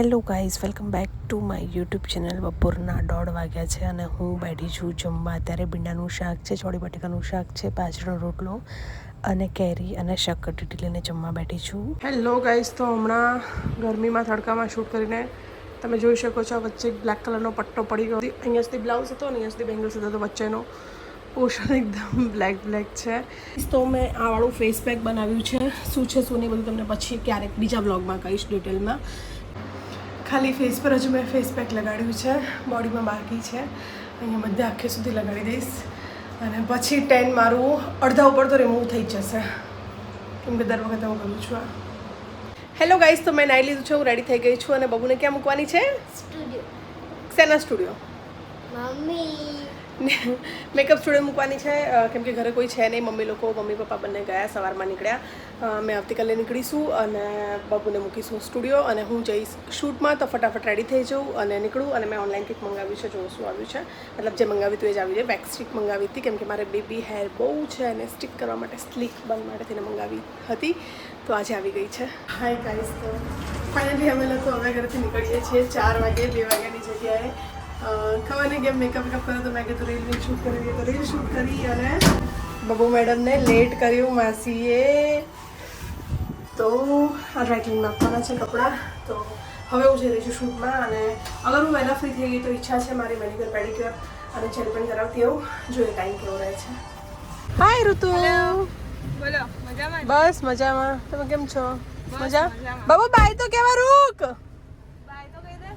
Hello guys, welcome back to my YouTube channel. બપોરના દોઢ વાગ્યા છે અને હું બેઠી છું જમવા. અત્યારે ભીંડાનું શાક છે, ચોળી બટેકાનું શાક છે બાજરીનો રોટલો અને કેરી અને શક્કરટેટી લઈને જમવા બેઠી છું. હેલો ગાઈઝ, તો હમણાં ગરમીમાં તડકામાં શૂટ કરીને તમે જોઈ શકો છો, વચ્ચે બ્લેક કલરનો પટ્ટો પડી ગયો. અહીંયા સુધી બ્લાઉઝ હતો અને અહીંયા સુધી બેંગલ્સ હતો, તો વચ્ચેનો પોર્શન એકદમ બ્લેક બ્લેક છે. તો મેં આ વાળું ફેસ પેક બનાવ્યું છે. શું છે, શું નહીં, બધું તમને પછી ક્યારેક બીજા બ્લોગમાં કહીશ ડિટેલમાં ખાલી ફેસ પર હજુ મેં ફેસ પેક લગાડ્યું છે. બોડીમાં બાકી છે. અહીંયા મધ્ય આખે સુધી લગાડી દઈશ. અને પછી ટેન મારું અડધા ઉપર તો રિમૂવ થઈ જશે. કેમ કે દર વખતે હું કરું છું આ. હેલો ગાઈઝ તો મેં નાઈ લીધું છે હું રેડી થઈ ગઈ છું. અને બબુને ક્યાં મૂકવાની છે? સ્ટુડિયો સેના સ્ટુડિયો મમ્મી. મેકઅપ સ્ટુડિયો મૂકવાની છે કેમ કે ઘરે કોઈ છે નહીં, મમ્મી લોકો, મમ્મી પપ્પા બંને ગયા, સવારમાં નીકળ્યા. મેં આવતીકાલે નીકળીશું અને બાબુને મૂકીશું સ્ટુડિયો અને હું જઈશ શૂટમાં, તો ફટાફટ રેડી થઈ જઉં અને નીકળું અને મેં ઓનલાઈન કંઈક મંગાવ્યું છે, જોઉં શું આવ્યું છે. મતલબ જે મંગાવ્યું હતું એ જ આવ્યું છે વેક્સ સ્ટિક મંગાવી હતી, કેમ કે મારે બેબી હેર બહુ છે અને સ્ટિક કરવા માટે સ્લીક બન માટે તેને મંગાવી હતી. તો આજે આવી ગઈ છે. હાય ગાઈસ તો ફાઇનલી અમે લોકો હવે ઘરેથી નીકળીએ છીએ. ચાર વાગે બે વાગ્યાની જગ્યાએ. ખબર નહીં કેમ મેકઅપ મેકઅપ કર્યો તો મેં કીધું રીલ રીલ શૂટ કરી તો રીલ શૂટ કરી અને બબુ મેડમને લેટ કર્યું માસીએ તો આ ડ્રાઇકલિંગમાં આપવાના છે કપડાં તો હવે હું જઈ રહી છું શૂટમાં અને અગર હું વહેલા ફ્રી થઈ ગઈ તો ઈચ્છા છે મારી મેડિકલ પેડિક્યોર અને જેલ પણ કરાવતી એવું જોઈએ ટાઈમ કેવો રહે છે. હાય ઋતુ. બોલો મજામાં બસ મજામાં. તમે કેમ છો? મજા? બાબુ બાય તો કેવા રૂક બાય તો કહી દે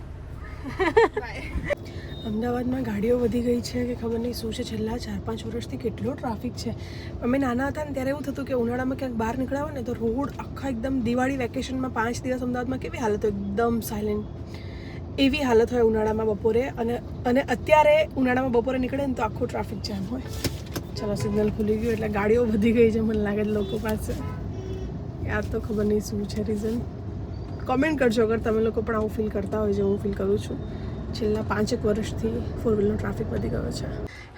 અમદાવાદમાં ગાડીઓ વધી ગઈ છે કે ખબર નહીં શું છે, છેલ્લા ચાર પાંચ વર્ષથી કેટલો ટ્રાફિક છે. અમે નાના હતા ને ત્યારે એવું થતું કે ઉનાળામાં ક્યાંક બહાર નીકળ્યા હોય ને તો રોડ આખા એકદમ દિવાળી વેકેશનમાં પાંચ દિવસ અમદાવાદમાં કેવી હાલત હોય? એકદમ સાયલેન્ટ એવી હાલત હોય ઉનાળામાં બપોરે અને અને અત્યારે ઉનાળામાં બપોરે નીકળે ને તો આખું ટ્રાફિક જામ હોય. ચલો સિગ્નલ ખુલી ગયું એટલે ગાડીઓ વધી ગઈ છે મને લાગે લોકો પાસે. યાદ તો ખબર નહીં શું છે રીઝન કોમેન્ટ કરજો અગર તમે લોકો પણ આવું ફીલ કરતા હોય જે હું ફીલ કરું છું. છેલ્લા પાંચેક વર્ષથી ફોર વ્હીલનો ટ્રાફિક વધી ગયો છે.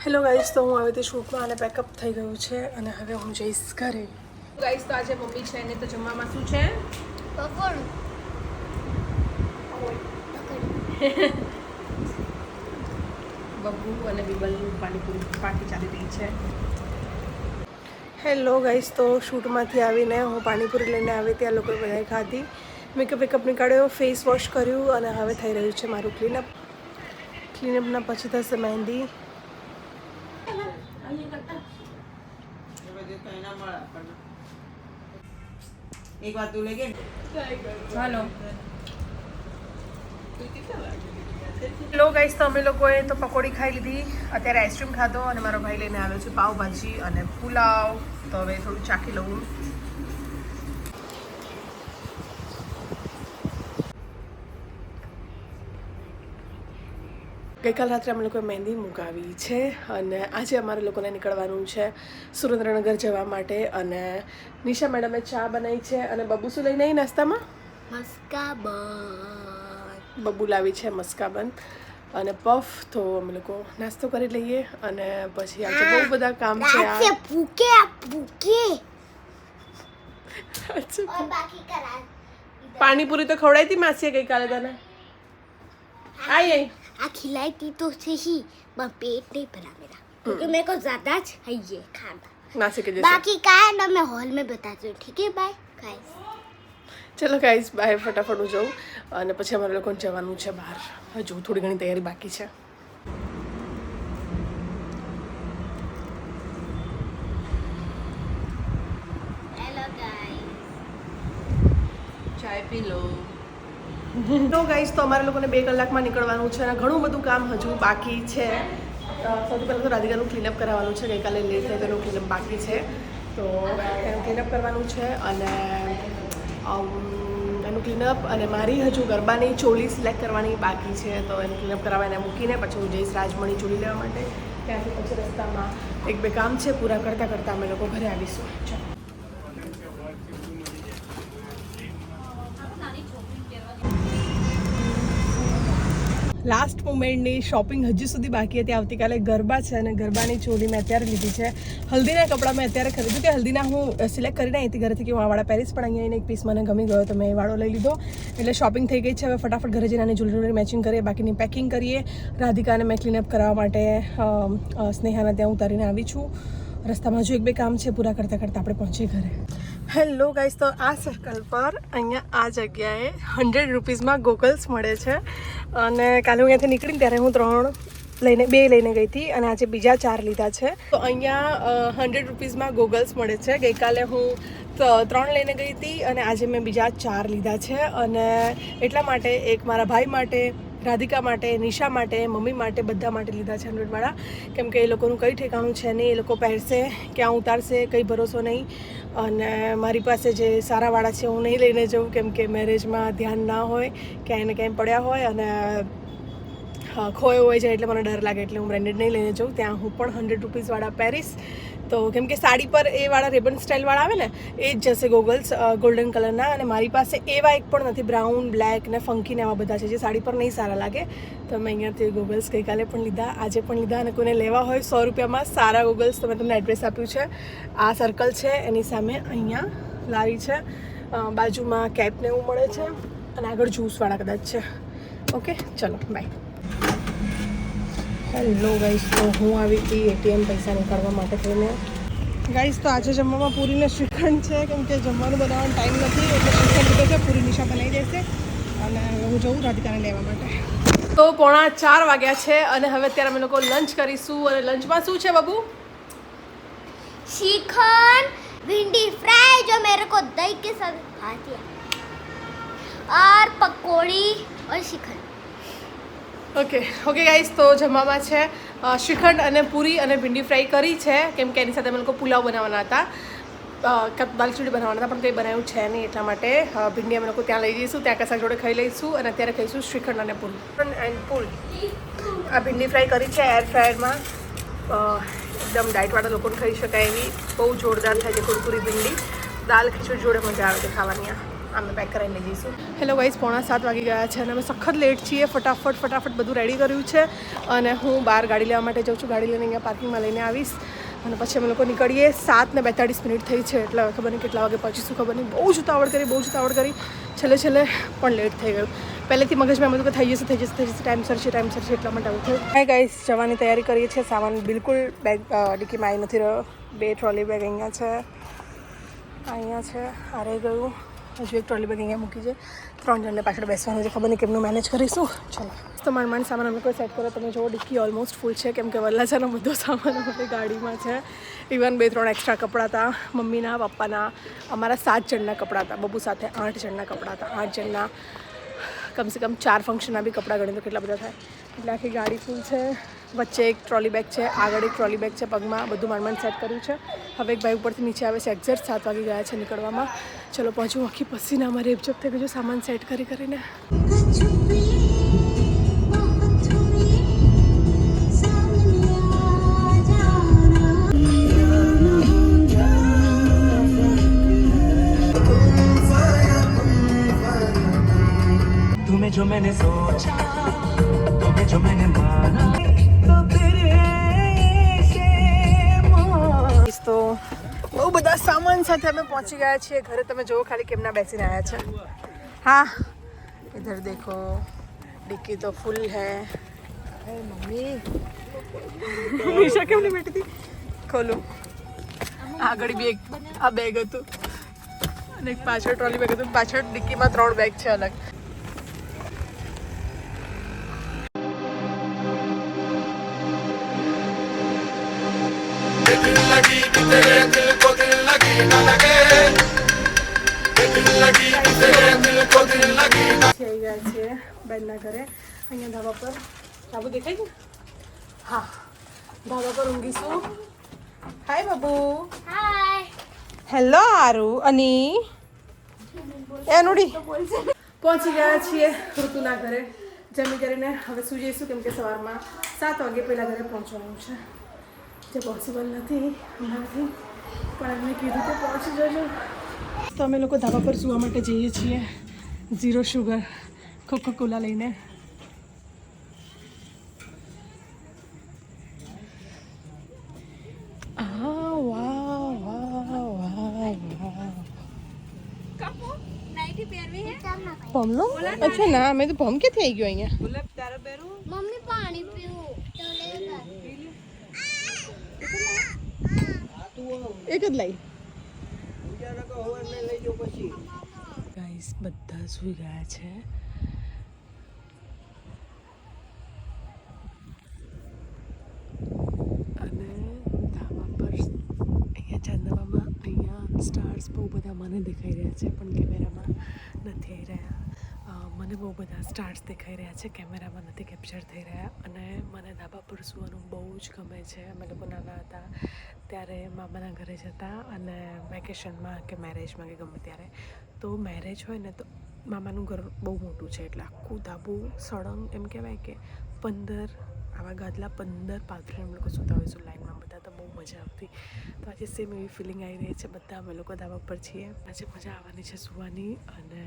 હેલો ગાઈઝ તો હું રીતે શૂટમાં અને પેકઅપ થઈ ગયું છે અને હવે હું જઈશ ઘરે. ગાઈઝ તો આજે મમ્મી છે એને તો જમવામાં શું છે? બબ્બુ અને બિબલનું પાણીપુરી પાર્ટી ચાલી રહી છે. હેલો ગાઈસ તો શૂટમાંથી આવીને હું પાણીપુરી લઈને આવી ત્યાં લોકોએ બધાએ ખાધી. મેકઅપ વેકઅપ નીકાળ્યો ફેસ વોશ કર્યું અને હવે થઈ રહ્યું છે મારું ક્લીનઅપ ક્લીનઅપના પછી થશે મહેંદી હેલો ગાઈસ તો અમે લોકોએ તો પકોડી ખાઈ લીધી. અત્યારે આઈસ્ક્રીમ ખાધો અને મારો ભાઈ લઈને આવ્યો છે પાવભાજી અને પુલાવ. તો હવે થોડું ચાખી લઉં. ગઈકાલ રાત્રે અમે લોકોએ મહેંદી મુકાવી છે અને આજે અમારે લોકોને નીકળવાનું છે સુરેન્દ્રનગર જવા માટે અને નિશા મેડમે ચા બનાવી છે અને બબુસુ લઈને આવી નાસ્તામાં? મસ્કાબન. બબુ લાવી છે મસ્કાબન અને પફ તો અમે લોકો નાસ્તો કરી લઈએ અને પછી આજે બહુ બધા કામ છે ભૂકે ભૂકે પાણીપુરી તો ખવડાવી હતી માસીએ ગઈકાલે તને? આઈ આઈ. आ खिलाई थी तो सही पर पेट नहीं भरा मेरा क्योंकि मेरे को ज्यादा चाहिए खाना માસી કે જશે बाकी का है ना मैं हॉल में बताती हूँ ठीक है बाय गाइस ચલો ગાઈઝ બાય ફટાફટ હું જાઉં અને પછી અમારે લોકોને જવાનું છે બહાર હજુ થોડી ઘણી તૈયારી બાકી છે हेलो गाइस ચાય પી લો તો ગાઈસ તો અમારે લોકોને બે કલાકમાં નીકળવાનું છે અને ઘણું બધું કામ હજુ બાકી છે. સૌથી પહેલાં તો રાધિકાનું ક્લીનઅપ કરાવવાનું છે, ગઈકાલે લેટ થાય તેનું ક્લીનઅપ બાકી છે. તો એનું ક્લીનઅપ કરવાનું છે અને એનું ક્લીનઅપ અને મારી હજુ ગરબાની ચોલી સિલેક્ટ કરવાની બાકી છે. તો એનું ક્લીનઅપ કરાવવા એને મૂકીને પછી હું જઈશ રાજમણી ચોલી લેવા માટે. ત્યાંથી પછી રસ્તામાં એક બે કામ છે, પૂરા કરતાં કરતાં અમે લોકો ઘરે આવીશું. ચાલો. લાસ્ટ મુમેન્ટની શોપિંગ હજી સુધી બાકી હતી. આવતીકાલે ગરબા છે અને ગરબાની ચોલી મેં અત્યારે લીધી છે. હલ્દીના કપડાં મેં અત્યારે ખરીદ્યું કે હલ્દીના હું સિલેક્ટ કરીને હતી ઘરેથી કે હું આ વાળા પહેરીશ પણ અહીંયા એક પીસ મને ગમી ગયો તો મેં એ વાળો લઈ લીધો. એટલે શોપિંગ થઈ ગઈ છે. હવે ફટાફટ ઘરે જઈને આની જ્વેલરી મેચિંગ કરીએ. બાકીની પેકિંગ કરીએ. રાધિકાને મેં ક્લીનઅપ કરાવવા માટે સ્નેહાને ત્યાં ઉતારીને આવી છું. રસ્તામાં હજુ એક બે કામ છે. પૂરા કરતાં કરતાં આપણે પહોંચીએ ઘરે. હેલો ગાઈસ, તો આ સર્કલ પર અહીંયા આ જગ્યાએ હંડ્રેડ રૂપીઝમાં ગોગલ્સ મળે છે. અને કાલે હું અહીંયાથી નીકળીને ત્યારે હું ત્રણ લઈને, બે લઈને ગઈ હતી અને આજે બીજા ચાર લીધા છે. તો અહીંયા હંડ્રેડ રૂપીઝમાં ગોગલ્સ મળે છે. ગઈકાલે હું ત્રણ લઈને ગઈ હતી અને આજે મેં બીજા ચાર લીધા છે. અને એટલા માટે એક મારા ભાઈ માટે, રાધિકા માટે, નિશા માટે, મમ્મી માટે બધા માટે લીધા છે હંડ્રેડવાળા કેમ કે એ લોકોનું કંઈ ઠેકાણું છે નહીં, એ લોકો પહેરશે, ક્યાં ઉતારશે, કંઈ ભરોસો નહીં. અને મારી પાસે જે સારાવાળા છે, હું નહીં લઈને જઉં, કેમ કે મેરેજમાં ધ્યાન ના હોય, ક્યાંય ને ક્યાંય પડ્યા હોય અને ખોયો હોય છે એટલે મને ડર લાગે એટલે હું બ્રેન્ડેડ નહીં લઈને જાઉં. ત્યાં હું પણ હંડ્રેડ રૂપીઝવાળા પહેરીશ તો કેમ કે સાડી પર એ વાળા રેબન સ્ટાઇલવાળા આવે ને, એ જ જશે ગોગલ્સ ગોલ્ડન કલરના અને મારી પાસે એવા એક પણ નથી બ્રાઉન બ્લેક ને ફંકી ને એવા બધા છે, જે સાડી પર નહીં સારા લાગે. તો મેં અહીંયાથી ગોગલ્સ ગઈકાલે પણ લીધા, આજે પણ લીધા અને કોઈને લેવા હોય સો રૂપિયામાં સારા ગોગલ્સ તો મેં તમને એડ્રેસ આપ્યું છે. આ સર્કલ છે, એની સામે અહીંયા લારી છે બાજુમાં કેપ ને એવું મળે છે, અને આગળ જ્યુસવાળા કદાચ છે. ઓકે ચલો બાય હેલો ગાઈસ તો હું આવી હતી એટીએમ પૈસા નીકાળવા માટે થઈને ગાઈસ તો આજે જમવામાં પૂરીને શ્રીખંડ છે કેમ કે જમવાનું બનાવવાનો ટાઈમ નથી એટલે શ્રીખંડ લીધો છે પૂરી નિશા બનાવી દેશે અને હવે હું જઉં રાધિકાને લેવા માટે તો પોણા ચાર વાગ્યા છે અને હવે અત્યારે અમે લોકો લંચ કરીશું અને લંચમાં શું છે બાબુ शिखंड भिंडी फ्राई जो मेरे को दही के साथ खाती है और पकौड़ी और शिखंड Okay okay guys તો જમવામાં છે શ્રીખંડ અને પૂરી અને ભીંડી ફ્રાય કરી છે કેમ કે એની સાથે અમે લોકો પુલાવ બનાવવાના હતા. અ, કાં તો દાલ ખીચડી બનાવવાના હતા પણ કંઈ બનાવ્યું છે નહીં એટલા માટે ભીંડી અમે લોકો ત્યાં લઈ જઈશું ત્યાં કશાક જોડે ખાઈ લઈશું અને અત્યારે ખાઈશું શ્રીખંડ અને પૂરી. એન્ડ પૂરી. આ ભીંડી ફ્રાય કરી છે એર ફ્રાયરમાં એકદમ ડાયટવાળા લોકોને ખાઈ શકાય એવી. બહુ જોરદાર થાય છે કુરકુરી ભીંડી. દાલ ખીચડી જોડે મજા આવે છે ખાવાની આ. અમે પેક કરીને લઈ જઈશું. હેલો ગાઈઝ પોણા સાત વાગી ગયા છે અને અમે સખત લેટ છીએ. ફટાફટ ફટાફટ બધું રેડી કર્યું છે. અને હું બહાર ગાડી લેવા માટે જાઉં છું. ગાડી લઈને અહીંયા પાર્કિંગમાં લઈને આવીશ. અને પછી અમે લોકો નીકળીએ. સાત ને બેતાળીસ મિનિટ થઈ છે. એટલે ખબર નહીં કેટલા વાગે પહોંચીશું, ખબર નહીં. બહુ જ ઉતાવળ કરી, બહુ જ ઉતાવળ કરી. છેલ્લે છેલ્લે પણ લેટ થઈ ગયું. પહેલેથી મગજમાં એમ હતું કે થઈ જશે થઈ જશે થઈ જશે. ટાઈમસર છે ટાઈમસર છે એટલા માટે આવું થયું. હાય ગાઈસ જવાની તૈયારી કરીએ છીએ. સામાન બિલકુલ બેગ ડિક્કીમાં આવી નથી રહ્યો. બે ટ્રોલી બેગ અહીંયા છે અહીંયા છે. આ રહી ગયું. હજુ એક ટ્રોલી બેગ અહીંયા મૂકી છે. ત્રણ જણને પાછળ બેસવાનું છે. ખબર નહીં કેમનું મેનેજ કરીશું. ચલો. તો માંડ માંડ સામાન અમે કોઈ સેટ કરો તમે જુઓ, ડિક્કી ઓલમોસ્ટ ફૂલ છે. કેમ કે વલ્લાચાનો બધો સામાન અમારી ગાડીમાં છે. ઇવન બે ત્રણ એક્સ્ટ્રા કપડાં હતા. મમ્મીના, પપ્પાના, અમારા સાત જણના કપડાં હતા. બબુ સાથે આઠ જણના કપડાં હતા. આઠ જણના કમસે કમ ચાર ફંક્શનના બી કપડાં ગણીએ તો કેટલા બધા થાય. એટલે આખી ગાડી ફૂલ છે. વચ્ચે એક ટ્રોલી બેગ છે આગળ એક ટ્રોલી બેગ છે પગમાં બધું માંડ માંડ સેટ કર્યું છે હવે એક ભાઈ ઉપરથી નીચે આવે છે એક્ઝેક્ટ સાત વાગી ગયા છે નીકળવામાં ચલો પહોંચું આખી પસીના મારે રેપજપ થઈ ગયું સામાન સેટ કરી કરીને तुम्हें जो मैंने सोचा સાથે અમે પહોંચી ગયા છીએ. ઘરે તમે જુઓ ખાલી કેમના બેસીને આવ્યા છે. હા ઇધર દેખો ડિક્કી તો ફૂલ હે. હે મમ્મી. નિશા કેમ નહીં બેઠી હતી? ખોલું. આગળ બી એક આ બેગ હતું. અને એક પાછળ ટ્રોલી બેગ હતું. પાછળ ડિક્કીમાં ત્રણ બેગ છે અલગ. થઈ ગયા છે બેનના ઘરે અહીંયા ધાબા પર ધાબુ દેખાય છે હા ધાબા પર ઊંઘીશું હાય બાબુ हाय હેલો આરુ અને એનુડી પહોંચી ગયા છીએ ઋતુના ઘરે. જમી કરીને હવે સુઈ જઈશું કેમ કે સવારમાં સાત વાગે પહેલાં ઘરે પહોંચવાનું છે. જે પોસિબલ નથી હમણાંથી. પણ એમને કીધું કે પહોંચી જજો. તો અમે લોકો ધાબા પર સુવા માટે જઈએ છીએ. ઝીરો શુગર કોકો કોલા લઈને. પમ નો અચ્છા ના મેં તો ભમ કે થઈ ગયો અહીંયા. ગાઈસ બધા સુઈ ગયા છે. અને ધાબા પર અહીંયા ચાંદવામાં અહીંયા સ્ટાર્સ બહુ બધા મને દેખાઈ રહ્યા છે, પણ કેમેરામાં નથી આવી રહ્યા. મને બહુ બધા સ્ટાર્સ દેખાઈ રહ્યા છે, કેમેરામાં નથી કેપ્ચર થઈ રહ્યા અને મને ધાબા પર સૂવાનું બહુ જ ગમે છે. અમે લોકો નાના હતા ત્યારે મામાના ઘરે જતા અને વેકેશનમાં કે મેરેજમાં કે ગમે ત્યારે. તો મેરેજ હોય ને તો મામાનું ઘર બહુ મોટું છે એટલે આખું ધાબું સળંગ એમ કહેવાય કે પંદર, આવા ગાદલા પંદર પાથરીને અમે લોકો સૂતા હોઈશું લાઈનમાં બધા, તો બહુ મજા આવતી. તો આજે સેમ એવી ફિલિંગ આવી રહી છે, બધા અમે લોકો ધાબા પર છીએ. આજે મજા આવવાની છે સૂવાની અને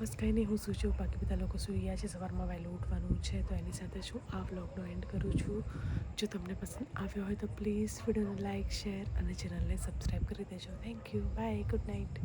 બસ કંઈ નહીં, હું સૂચું બાકી બધા લોકો સૂઈ ગયા છે, સવારમાં વહેલું ઉઠવાનું છે, તો એની સાથે હું આ વ્લોગનો એન્ડ કરું છું. જો તમને પસંદ આવ્યો હોય તો પ્લીઝ વિડીયોને લાઇક શેર અને ચેનલને સબસ્ક્રાઈબ કરી દેજો. Thank you bye good night